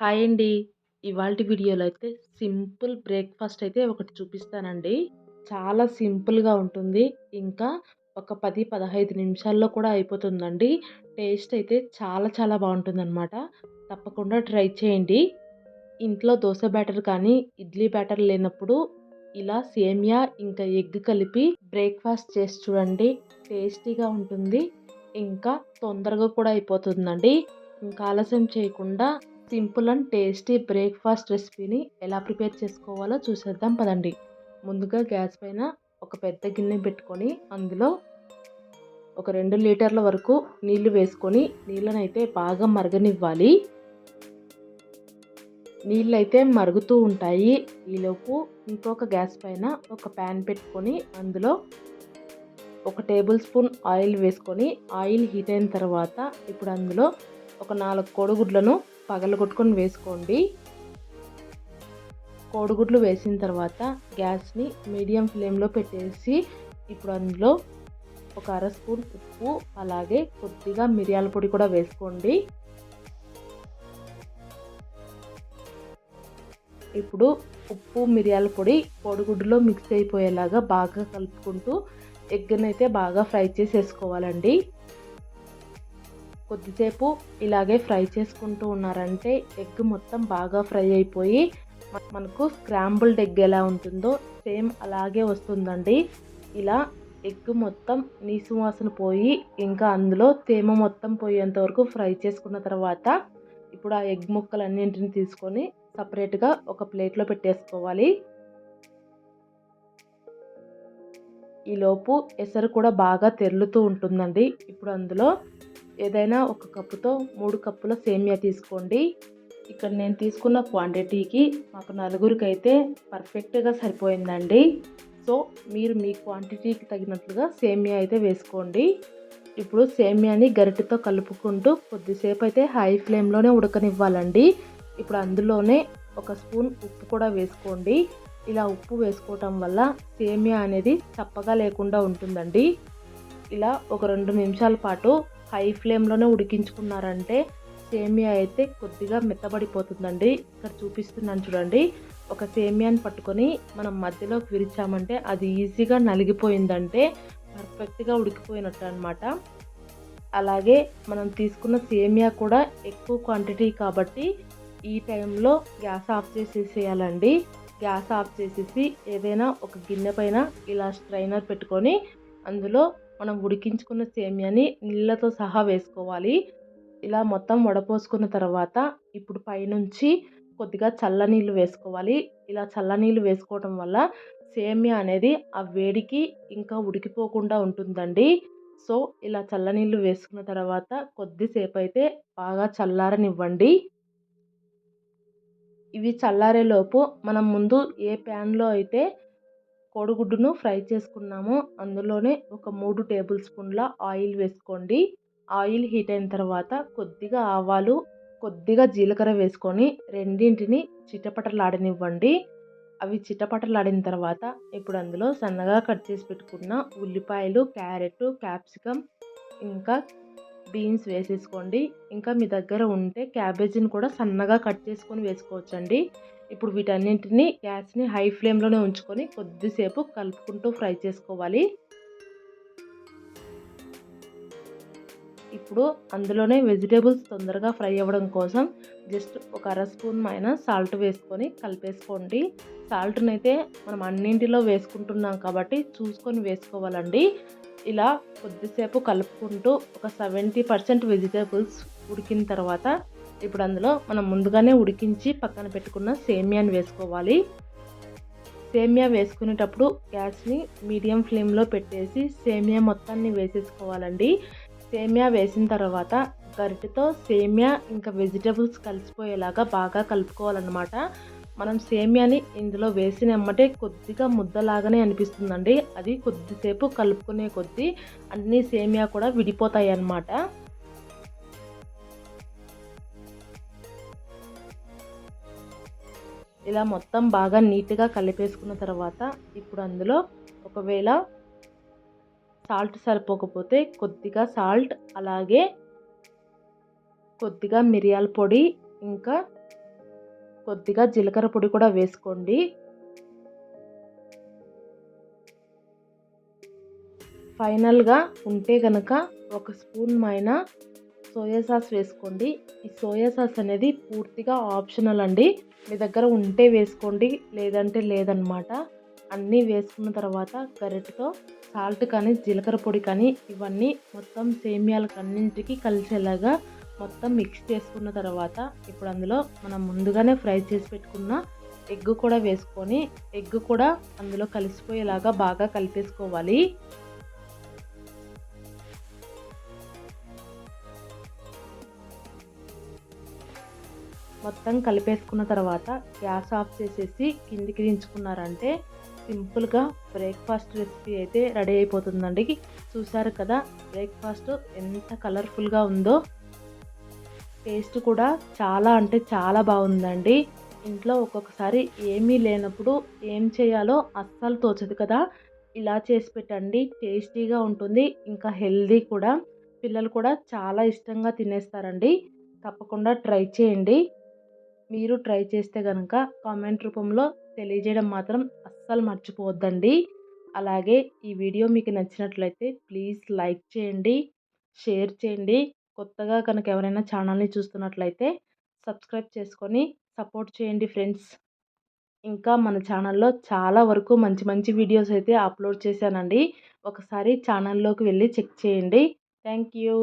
Hi అండి. ఇవాళ వీడియోలో అయితే సింపుల్ బ్రేక్ఫాస్ట్ అయితే ఒకటి చూపిస్తానండి. చాలా సింపుల్గా ఉంటుంది. ఇంకా ఒక పది పదహైదు నిమిషాల్లో కూడా అయిపోతుందండి. టేస్ట్ అయితే చాలా చాలా బాగుంటుందన్నమాట. తప్పకుండా ట్రై చేయండి. ఇంట్లో దోశ బ్యాటర్ కానీ ఇడ్లీ బ్యాటర్ లేనప్పుడు ఇలా సేమియా ఇంకా ఎగ్ కలిపి బ్రేక్ఫాస్ట్ చేసి చూడండి. టేస్టీగా ఉంటుంది. ఇంకా తొందరగా కూడా అయిపోతుందండి. ఇంకా ఆలస్యం చేయకుండా సింపుల్ అండ్ టేస్టీ బ్రేక్ఫాస్ట్ రెసిపీని ఎలా ప్రిపేర్ చేసుకోవాలో చూసేద్దాం పదండి. ముందుగా గ్యాస్ పైన ఒక పెద్ద గిన్నె పెట్టుకొని అందులో ఒక రెండు లీటర్ల వరకు నీళ్ళు వేసుకొని నీళ్ళని అయితే బాగా మరగనివ్వాలి. నీళ్ళు అయితే మరుగుతూ ఉంటాయి. ఈలోపు ఇంకొక గ్యాస్ పైన ఒక ప్యాన్ పెట్టుకొని అందులో ఒక టేబుల్ స్పూన్ ఆయిల్ వేసుకొని ఆయిల్ హీట్ అయిన తర్వాత ఇప్పుడు అందులో ఒక నాలుగు కోడిగుడ్లను పగలగొట్టుకొని వేసుకోండి. కోడిగుడ్లు వేసిన తర్వాత గ్యాస్ని మీడియం ఫ్లేమ్లో పెట్టేసి ఇప్పుడు అందులో ఒక అర స్పూన్ ఉప్పు అలాగే కొద్దిగా మిరియాల పొడి కూడా వేసుకోండి. ఇప్పుడు ఉప్పు మిరియాల పొడి కోడిగుడ్డులో మిక్స్ అయిపోయేలాగా బాగా కలుపుకుంటూ ఎగ్గనైతే బాగా ఫ్రై చేసేసుకోవాలండి. కొద్దిసేపు ఇలాగే ఫ్రై చేసుకుంటూ ఉన్నారంటే ఎగ్ మొత్తం బాగా ఫ్రై అయిపోయి మనకు స్క్రాంబుల్డ్ ఎగ్ ఎలా ఉంటుందో సేమ్ అలాగే వస్తుందండి. ఇలా ఎగ్ మొత్తం నీసు వాసన పోయి ఇంకా అందులో తేమ మొత్తం పోయేంత వరకు ఫ్రై చేసుకున్న తర్వాత ఇప్పుడు ఆ ఎగ్ ముక్కలన్నింటిని తీసుకొని సపరేట్గా ఒక ప్లేట్లో పెట్టేసుకోవాలి. ఈలోపు ఎసరు కూడా బాగా తెరులుతూ ఉంటుందండి. ఇప్పుడు అందులో ఏదైనా ఒక కప్పుతో మూడు కప్పుల సేమియా తీసుకోండి. ఇక్కడ నేను తీసుకున్న క్వాంటిటీకి మాకు నలుగురికి అయితే పర్ఫెక్ట్గా సరిపోయిందండి. సో మీరు మీ క్వాంటిటీకి తగినట్లుగా సేమియా అయితే వేసుకోండి. ఇప్పుడు సేమియాని గరిటెతో కలుపుకుంటూ కొద్దిసేపు అయితే హై ఫ్లేమ్లోనే ఉడకనివ్వాలండి. ఇప్పుడు అందులోనే ఒక స్పూన్ ఉప్పు కూడా వేసుకోండి. ఇలా ఉప్పు వేసుకోవటం వల్ల సేమియా అనేది చప్పగా లేకుండా ఉంటుందండి. ఇలా ఒక రెండు నిమిషాల పాటు హై ఫ్లేమ్లోనే ఉడికించుకున్నారంటే సేమియా అయితే కొద్దిగా మెత్తబడిపోతుందండి. ఇక్కడ చూపిస్తున్నాను చూడండి. ఒక సేమియాని పట్టుకొని మనం మధ్యలోకి విరిచామంటే అది ఈజీగా నలిగిపోయిందంటే పర్ఫెక్ట్గా ఉడికిపోయినట్టు అనమాట అలాగే మనం తీసుకున్న సేమియా కూడా ఎక్కువ క్వాంటిటీ కాబట్టి ఈ టైంలో గ్యాస్ ఆఫ్ చేసేసేయాలండి. గ్యాస్ ఆఫ్ చేసేసి ఏదైనా ఒక గిన్నె పైన ఇలా స్ట్రైనర్ పెట్టుకొని అందులో మనం ఉడికించుకున్న సేమియాని నీళ్ళతో సహా వేసుకోవాలి. ఇలా మొత్తం వడపోసుకున్న తర్వాత ఇప్పుడు పైనుంచి కొద్దిగా చల్లనీళ్ళు వేసుకోవాలి. ఇలా చల్లనీళ్ళు వేసుకోవటం వల్ల సేమియా అనేది ఆ వేడికి ఇంకా ఉడికిపోకుండా ఉంటుందండి. సో ఇలా చల్లనీళ్ళు వేసుకున్న తర్వాత కొద్దిసేపు అయితే బాగా చల్లారనివ్వండి. ఇవి చల్లారేలోపు మనం ముందు ఏ ప్యాన్లో అయితే కోడిగుడ్డును ఫ్రై చేసుకున్నాము. అందులోనే ఒక మూడు టేబుల్ స్పూన్ల ఆయిల్ వేసుకోండి. ఆయిల్ హీట్ అయిన తర్వాత కొద్దిగా ఆవాలు కొద్దిగా జీలకర్ర వేసుకొని రెండింటిని చిటపటలాడనివ్వండి. అవి చిటపటలాడిన తర్వాత ఇప్పుడు అందులో సన్నగా కట్ చేసి పెట్టుకున్న ఉల్లిపాయలు క్యారెట్ క్యాప్సికమ్ ఇంకా బీన్స్ వేసేసుకోండి. ఇంకా మీ దగ్గర ఉంటే క్యాబేజీని కూడా సన్నగా కట్ చేసుకొని వేసుకోవచ్చండి. ఇప్పుడు వీటన్నింటినీ గ్యాస్ని హై ఫ్లేమ్లోనే ఉంచుకొని కొద్దిసేపు కలుపుకుంటూ ఫ్రై చేసుకోవాలి. ఇప్పుడు అందులోనే వెజిటేబుల్స్ తొందరగా ఫ్రై అవ్వడం కోసం జస్ట్ ఒక అర స్పూన్ పైన సాల్ట్ వేసుకొని కలిపేసుకోండి. సాల్ట్ని అయితే మనం అన్నింటిలో వేసుకుంటున్నాం కాబట్టి చూసుకొని వేసుకోవాలండి. ఇలా కొద్దిసేపు కలుపుకుంటూ ఒక సెవెంటీ పర్సెంట్ వెజిటేబుల్స్ ఉడికిన తర్వాత ఇప్పుడు అందులో మనం ముందుగానే ఉడికించి పక్కన పెట్టుకున్న సేమియాని వేసుకోవాలి. సేమియా వేసుకునేటప్పుడు గ్యాస్ని మీడియం ఫ్లేమ్లో పెట్టేసి సేమియా మొత్తాన్ని వేసేసుకోవాలండి. సేమియా వేసిన తర్వాత గరిటెతో సేమియా ఇంకా వెజిటబుల్స్ కలిసిపోయేలాగా బాగా కలుపుకోవాలన్నమాట. మనం సేమియాని ఇందులో వేసిన ఎమ్మటే కొద్దిగా ముద్దలాగానే అనిపిస్తుందండి. అది కొద్దిసేపు కలుపుకునే కొద్దీ అన్ని సేమియా కూడా విడిపోతాయి అన్నమాట ఇలా మొత్తం బాగా నీట్గా కలిపేసుకున్న తర్వాత ఇప్పుడు అందులో ఒకవేళ సాల్ట్ సరిపోకపోతే కొద్దిగా సాల్ట్ అలాగే కొద్దిగా మిరియాల పొడి ఇంకా కొద్దిగా జీలకర్ర పొడి కూడా వేసుకోండి. ఫైనల్గా ఉంటే కనుక ఒక స్పూన్ మైన సోయా సాస్ వేసుకోండి. ఈ సోయా సాస్ అనేది పూర్తిగా ఆప్షనల్ అండి. మీ దగ్గర ఉంటే వేసుకోండి లేదంటే లేదనమాట అన్నీ వేసుకున్న తర్వాత గరిటతో సాల్ట్ కానీ జీలకర్ర పొడి కానీ ఇవన్నీ మొత్తం సేమియాలకు అన్నింటికి కలిసేలాగా మొత్తం మిక్స్ చేసుకున్న తర్వాత ఇప్పుడు అందులో మనం ముందుగానే ఫ్రై చేసి పెట్టుకున్న ఎగ్ కూడా వేసుకొని ఎగ్ కూడా అందులో కలిసిపోయేలాగా బాగా కలిపేసుకోవాలి. మొత్తం కలిపేసుకున్న తర్వాత గ్యాస్ ఆఫ్ చేసేసి కిందికి దించుకున్నారంటే సింపుల్గా బ్రేక్ఫాస్ట్ రెసిపీ అయితే రెడీ అయిపోతుందండి. చూసారు కదా బ్రేక్ఫాస్ట్ ఎంత కలర్ఫుల్గా ఉందో. టేస్ట్ కూడా చాలా అంటే చాలా బాగుందండి. ఇంట్లో ఒక్కొక్కసారి ఏమీ లేనప్పుడు ఏం చేయాలో అస్సలు తోచదు కదా. ఇలా చేసి పెట్టండి టేస్టీగా ఉంటుంది ఇంకా హెల్దీ కూడా. పిల్లలు కూడా చాలా ఇష్టంగా తినేస్తారండి. తప్పకుండా ట్రై చేయండి. మీరు ట్రై చేస్తే కనుక కామెంట్ రూపంలో తెలియజేయడం మాత్రం అస్సలు మర్చిపోవద్దండి. అలాగే ఈ వీడియో మీకు నచ్చినట్లయితే ప్లీజ్ లైక్ చేయండి షేర్ చేయండి. కొత్తగా కనుక ఎవరైనా ఛానల్ని చూస్తున్నట్లయితే సబ్స్క్రైబ్ చేసుకొని సపోర్ట్ చేయండి ఫ్రెండ్స్. ఇంకా మన ఛానల్లో చాలా వరకు మంచి మంచి వీడియోస్ అయితే అప్లోడ్ చేశానండి. ఒకసారి ఛానల్లోకి వెళ్ళి చెక్ చేయండి. Thank you.